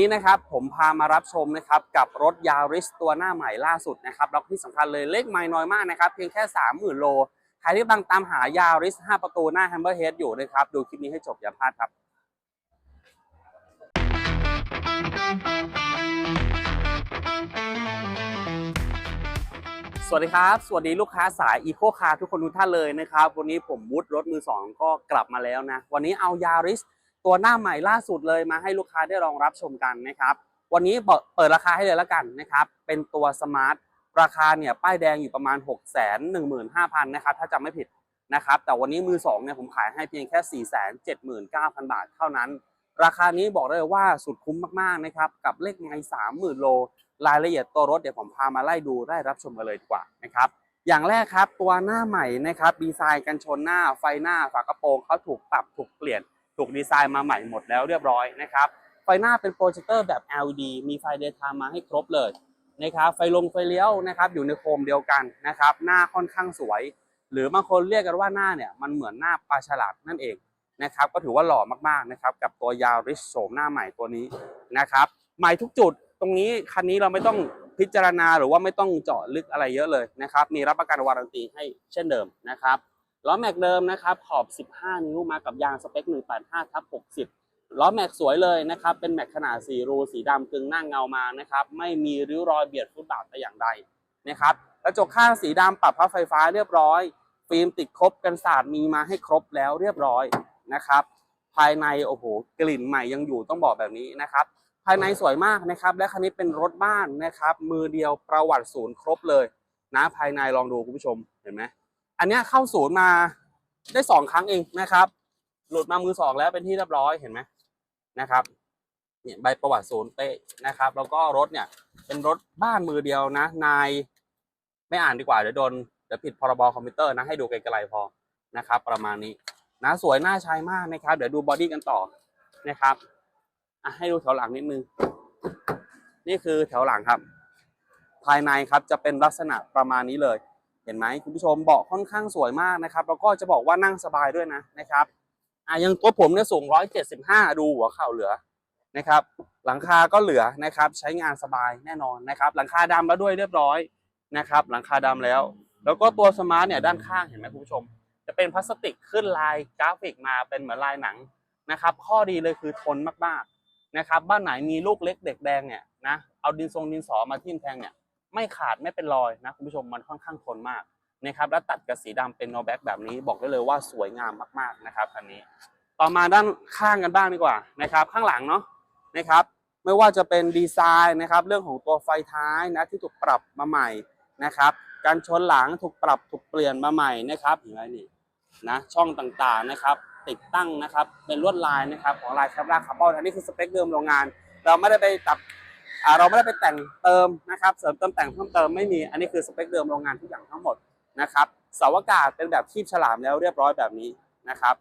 นี้นะครับผมพามารับชมนะครับกับรถยาริสตัวหน้าใหม่ล่าสุดนะครับแล้วที่สำคัญเลยเลขไม่น้อยมากนะครับเพียงแค่ 30,000 โล ใครที่กำลังตามหายาริส 5 ประตูหน้าแฮมเบอร์เฮดอยู่นะครับ ดูคลิปนี้ให้จบอย่าพลาดครับสวัสดีครับ สวัสดีลูกค้าสายอีโคคาทุกคนทุกท่านเลยนะครับ วันนี้ผมวุฒิรถมือสองก็กลับมาแล้วนะ วันนี้เอายาริส ตัวหน้าใหม่ล่าสุดเลยมาให้ลูกค้าได้ลองรับชมกันนะครับ วันนี้เปิดราคาให้เลยแล้วกันนะครับ เป็นตัวสมาร์ทราคาเนี่ยป้ายแดงอยู่ประมาณ 6 1 5 0 0 0นะครับถ้าจำไม่ผิดนะครับ แต่วันนี้มือสองเนี่ยผมขายให้เพียงแค่ 4 7 9 0 0 0 บาทเท่านั้น ราคานี้บอกได้เลยว่าสุดคุ้มมากๆนะครับกับเลขไง30,000 โล รายละเอียดตัวรถเดี๋ยวผมพามาไล่ดูได้รับชมกันเลยดีกว่านะครับอย่างแรกครับตัวหน้าใหม่นะครับดีไซน์กันชนหน้าไฟหน้าฝากระโปรงเขาถูกปรับถูกเปลี่ยน ถูกดีไซน์มาใหม่หมดแล้วเรียบร้อยนะครับ ไฟหน้าเป็นโปรเจคเตอร์แบบ LED มีไฟเดย์ไทม์มาให้ครบเลยนะครับ ไฟลงไฟเลี้ยวนะครับ อยู่ในโคมเดียวกันนะครับ หน้าค่อนข้างสวย หรือบางคนเรียกกันว่าหน้าเนี่ยมันเหมือนหน้าปลาฉลาดนั่นเองนะครับ ก็ถือว่าหล่อมากๆนะครับ กับตัวยาริสโฉมหน้าใหม่ตัวนี้นะครับใหม่ทุกจุดตรงนี้คันนี้เราไม่ต้องพิจารณาหรือว่าไม่ต้องเจาะลึกอะไรเยอะเลยนะครับ มีรับประกันวารันตีให้เช่นเดิมนะครับ ล้อแม็กเดิมนะครับขอบ 15 นิ้วมากับยางสเปค 185ทับ60 ล้อแม็กสวยเลยนะครับเป็นแม็กขนาด 4 รูสีดำกึ่งหน้าเงามานะครับไม่มีริ้วรอยเบียดฟุตบาทแต่อย่างใดนะครับกระจกข้างสีดำปรับพับไฟฟ้าเรียบร้อย ฟิล์มติดครบกันศาสตร์มีมาให้ครบแล้วเรียบร้อยนะครับภายในโอ้โหกลิ่นใหม่ยังอยู่ต้องบอกแบบนี้นะครับภายในสวยมากนะครับและคันนี้เป็นรถบ้านนะครับมือเดียวประวัติศูนย์ครบเลยนะภายในลองดูคุณผู้ชมเห็นไหม อันนี้เข้าศูนย์มาได้สองครั้งเองนะครับ หลุดมามือสองแล้วเป็นที่เรียบร้อยเห็นไหมนะครับเนี่ยใบประวัติศูนย์เป๊ะนะครับ แล้วก็รถเนี่ย เป็นรถบ้านมือเดียวนะ นายไม่อ่านดีกว่าเดี๋ยวโดนเดี๋ยวผิดพรบคอมพิวเตอร์นะให้ดูไกลๆพอนะครับ ประมาณนี้นะสวยน่าใช้มากนะครับ เดี๋ยวดูบอดี้กันต่อนะครับอะให้ดูแถวหลังนิดนึงนี่คือแถวหลังครับ ภายในครับจะเป็นลักษณะประมาณนี้เลย เห็นไหมคุณผู้ชมเบาะค่อนข้างสวยมากนะครับ แล้วก็จะบอกว่านั่งสบายด้วยนะนะครับอะยังตัวผมเนี่ยสูง 175 ดูหัวเข่าเหลือนะครับ หลังคาก็เหลือนะครับ ใช้งานสบายแน่นอนนะครับ หลังคาดำแล้วด้วยเรียบร้อยนะครับ หลังคาดำแล้ว แล้วก็ตัวสมาร์ทเนี่ยด้านข้างเห็นไหมคุณผู้ชม จะเป็นพลาสติกขึ้นลายกราฟิกมาเป็นเหมือนลายหนังนะครับ ข้อดีเลยคือทนมากๆนะครับ บ้านไหนมีลูกเล็กเด็กแดงเนี่ยนะเอาดินทรงดินสอมาทิ่มแทงเนี่ย ไม่ขาดไม่เป็นรอยนะคุณผู้ชมมันค่อนข้างทนมากนะครับแล้วตัดกับสีดำเป็นโนแบ็กแบบนี้บอกได้เลยว่าสวยงามมากๆนะครับคันนี้ ต่อมาด้านข้างกันบ้างดีกว่านะครับข้างหลังเนาะนะครับไม่ว่าจะเป็นดีไซน์นะครับเรื่องของตัวไฟท้ายนะที่ถูกปรับมาใหม่นะครับการชนหลังถูกปรับถูกเปลี่ยนมาใหม่นะครับเห็นไหมนี่นะช่องต่างๆนะครับติดตั้งนะครับเป็นลวดลายนะครับของลายแคปราคาร์บอนอันนี้คือสเปคเดิมโรงงาน เราไม่ได้ไปตัด เราไม่ได้ไปแต่งเติมนะครับ เสริมเติมแต่งเพิ่มเติมไม่มี อันนี้คือสเปคเดิมโรงงานทุกอย่างทั้งหมดนะครับเสาอากาศเป็นแบบคีบฉลามแล้วเรียบร้อยแบบนี้นะครับ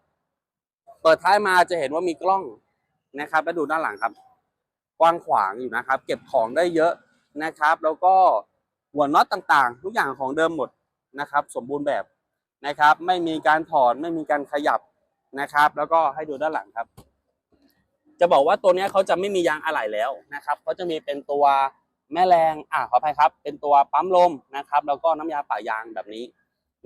เปิดท้ายมาจะเห็นว่ามีกล้องนะครับแล้วดูด้านหลังครับ กว้างขวางอยู่นะครับ เก็บของได้เยอะนะครับ แล้วก็หัวน็อตต่างๆ ทุกอย่างของเดิมหมดนะครับ สมบูรณ์แบบนะครับ ไม่มีการถอนไม่มีการขยับนะครับ แล้วก็ให้ดูด้านหลังครับ จะบอกว่าตัวนี้เขาจะไม่มียางอะไหล่แล้วนะครับเขาจะมีเป็นตัวแม่แรงอ่าขออภัยครับ เป็นตัวปั๊มลมนะครับ แล้วก็น้ำยาป่ายางแบบนี้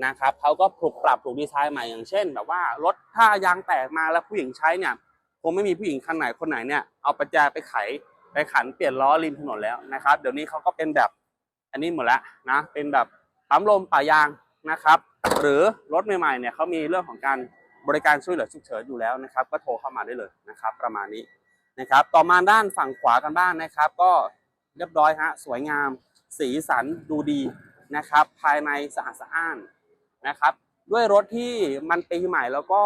นะครับเขาก็ถูกปรับถูกดีไซน์ใหม่อย่างเช่น แบบว่ารถถ้ายางแตกมาแล้วผู้หญิงใช้เนี่ยคงไม่มีผู้หญิงคันไหนคนไหนเนี่ยเอาประแจไปไขไปขันเปลี่ยนล้อริมถนนแล้วนะครับ เดี๋ยวนี้เขาก็เป็นแบบอันนี้หมดแล้วนะเป็นแบบปั๊มลมป่ายางนะครับ หรือรถใหม่ๆเนี่ยเขามีเรื่องของการ บริการช่วยเหลือฉุกเฉินอยู่แล้วนะครับ ก็โทรเข้ามาได้เลยนะครับ ประมาณนี้นะครับ ต่อมาด้านฝั่งขวากันบ้างนะครับ ก็เรียบร้อยฮะสวยงาม สีสันดูดีนะครับ ภายในสะอาดสะอ้านนะครับ ด้วยรถที่มันปีใหม่แล้วก็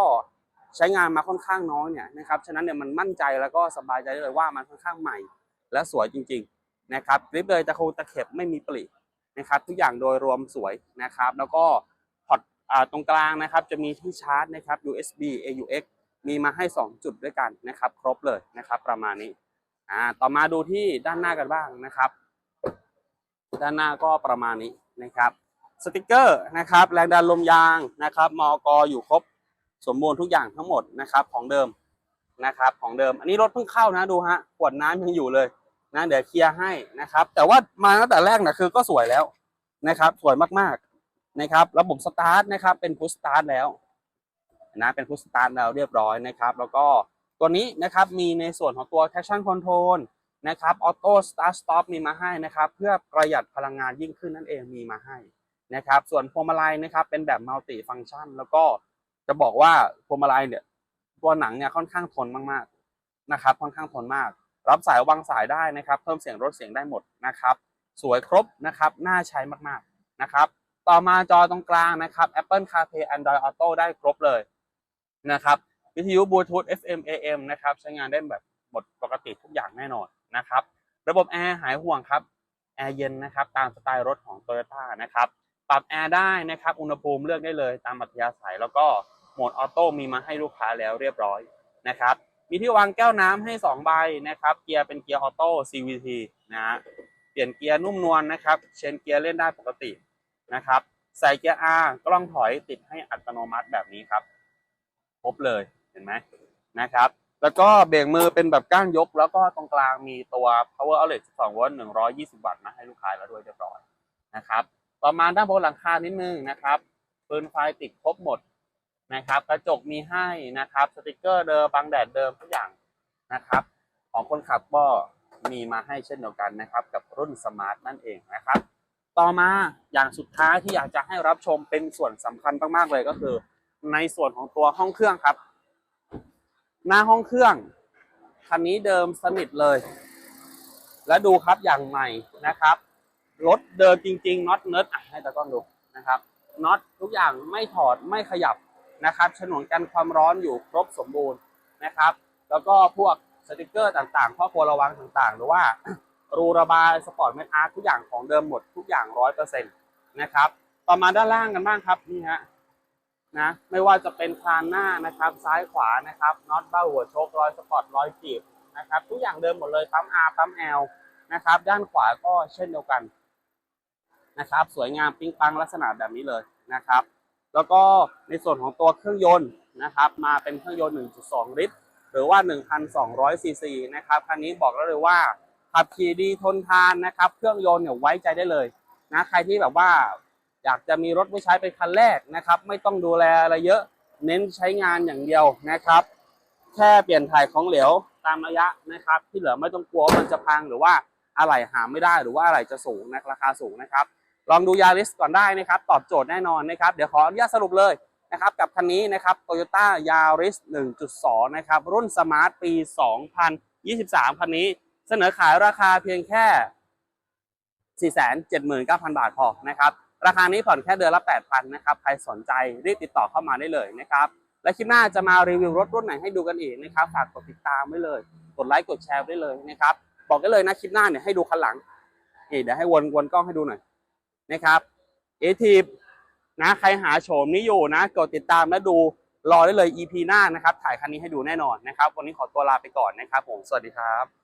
ใช้งานมาค่อนข้างน้อยเนี่ยนะครับฉะนั้นเนี่ยมันมั่นใจแล้วก็สบายใจได้เลยว่ามันค่อนข้างใหม่ และสวยจริง ๆนะครับริปเลยตะโคตะเข็บไม่มีปลินะครับ ทุกอย่างโดยรวมสวยนะครับ แล้วก็ ตรงกลางนะครับจะมีที่ชาร์จนะครับ USB AUX มีมาให้ 2 จุดด้วยกันนะครับ ครบเลยนะครับ ประมาณนี้อ่าต่อมาดูที่ด้านหน้ากันบ้างนะครับ ด้านหน้าก็ประมาณนี้นะครับสติกเกอร์นะครับแรงดันลมยางนะครับมอกอยู่ครบสมบูรณ์ทุกอย่างทั้งหมดนะครับของเดิมนะครับของเดิม อันนี้รถเพิ่งเข้านะดูฮะขวดน้ำยังอยู่เลยนะเดี๋ยวเคลียร์ให้นะครับ แต่ว่ามาตั้งแต่แรกนะคือก็สวยแล้วนะครับ สวยมากๆ นะครับ ระบบสตาร์ทนะครับ เป็นพุชสตาร์ทแล้วนะเป็นพุชสตาร์ทแล้วเรียบร้อยนะครับ แล้วก็ตัวนี้นะครับมีในส่วนของตัว traction control นะครับ auto start stop มีมาให้นะครับ เพื่อประหยัดพลังงานยิ่งขึ้นนั่นเองมีมาให้นะครับ ส่วนพวงมาลัยนะครับ เป็นแบบ multi function แล้วก็จะบอกว่าพวงมาลัยเนี่ยตัวหนังเนี่ยค่อนข้างทนมากๆนะครับ ค่อนข้างทนมาก รับสายวางสายได้นะครับ เพิ่มเสียงลดเสียงได้หมดนะครับ สวยครบนะครับน่าใช้มากๆนะครับ ต่อมาจอตรงกลางนะครับ Apple CarPlay Android Auto ได้ครบเลยนะครับ วิทยุบลูทูธ FM AM นะครับ ใช้งานได้แบบหมดปกติทุกอย่างแน่นอนนะครับ ระบบแอร์หายห่วงครับแอร์เย็นนะครับ ตามสไตล์รถของ Toyota นะครับ ปรับแอร์ได้นะครับ อุณหภูมิเลือกได้เลยตามอัธยาศัย แล้วก็โหมดออโต้มีมาให้ลูกค้าแล้วเรียบร้อยนะครับ มีที่วางแก้วน้ำให้ 2 ใบนะครับ เกียร์เป็นเกียร์ออโต้ CVT นะฮะเปลี่ยนเกียร์นุ่มนวลนะครับ เชนเกียร์เล่นได้ปกติ นะครับใส่เกียร์ R กล้องถอยติดให้อัตโนมัติแบบนี้ครับครบเลยเห็นไหมนะครับ แล้วก็เบรกมือเป็นแบบก้านยก แล้วก็ตรงกลางมีตัว power outlet 12โวลต์120 วัตต์มาให้ลูกค้าแล้วด้วยเรียบร้อยนะครับต่อมาด้านบนหลังคานิดนึงนะครับปืนไฟติดครบหมดนะครับ กระจกมีให้นะครับ สติกเกอร์เดิมบังแดดเดิมทุกอย่างนะครับ ของคนขับก็มีมาให้เช่นเดียวกันนะครับ กับรุ่นสมาร์ทนั่นเองนะครับ ต่อมาอย่างสุดท้ายที่อยากจะให้รับชมเป็นส่วนสำคัญมากๆเลยก็คือ ในส่วนของตัวห้องเครื่องครับ หน้าห้องเครื่องคันนี้เดิมสนิทเลย และดูครับอย่างใหม่นะครับรถเดิมจริงๆน็อตเนิร์ดให้ตากล้องดูนะครับน็อตทุกอย่างไม่ถอดไม่ขยับนะครับฉนวนกันความร้อนอยู่ครบสมบูรณ์นะครับ แล้วก็พวกสติกเกอร์ต่างๆข้อควรระวังต่างๆ หรือว่า รูระบายสปอร์ตเมทอาร์ทุกอย่างของเดิมหมดทุกอย่างร้อยเปอร์เซ็นต์นะครับ ต่อมาด้านล่างกันบ้างครับนี่ฮะนะไม่ว่าจะเป็นคานหน้านะครับซ้ายขวานะครับน็อตเบ้าหัวโชครอยสปอร์ตรอยจีบนะครับทุกอย่างเดิมหมดเลยปั๊ม R ปั๊ม L นะครับด้านขวาก็เช่นเดียวกันนะครับสวยงามปิ๊งปังลักษณะแบบนี้เลยนะครับ แล้วก็ในส่วนของตัวเครื่องยนต์นะครับ มาเป็นเครื่องยนต์ 1.2 ลิตร หรือว่า 1,200ซีซีนะครับคันนี้บอกแล้วเลยว่า ขับขี่ดีทนทานนะครับ เครื่องยนต์เนี่ยไว้ใจได้เลยนะใครที่แบบว่าอยากจะมีรถไว้ใช้เป็นคันแรกนะครับ ไม่ต้องดูแลอะไรเยอะเน้นใช้งานอย่างเดียวนะครับ แค่เปลี่ยนถ่ายของเหลวตามระยะนะครับ ที่เหลือไม่ต้องกลัวว่ามันจะพังหรือว่าอะไรหาไม่ได้หรือว่าอะไรจะสูงนะราคาสูงนะครับ ลองดูยาริสก่อนได้นะครับ ตอบโจทย์แน่นอนนะครับ เดี๋ยวขออนุญาตสรุปเลยนะครับกับคันนี้นะครับ Toyota Yaris 1.2 นะครับ รุ่นสมาร์ทปี 2023 คันนี้ เสนอขายราคาเพียงแค่ 479,000 บาทพอนะครับ ราคานี้ผ่อนแค่เดือนละ 8,000นะครับ ใครสนใจรีบติดต่อเข้ามาได้เลยนะครับ และคลิปหน้าจะมารีวิวรถรุ่นไหนให้ดูกันอีกนะครับ ฝากกดติดตามไว้เลย กดไลค์ กดแชร์ไว้เลยนะครับ บอกได้เลยนะคลิปหน้าเนี่ยให้ดูคันหลังนี่เดี๋ยวให้วนวนกล้องให้ดูหน่อยนะครับเอทีนะใครหาโฉมนี้อยู่นะ กดติดตามและดูรอได้เลย EP หน้านะครับ ถ่ายคันนี้ให้ดูแน่นอนนะครับ วันนี้ขอตัวลาไปก่อนนะครับผม สวัสดีครับ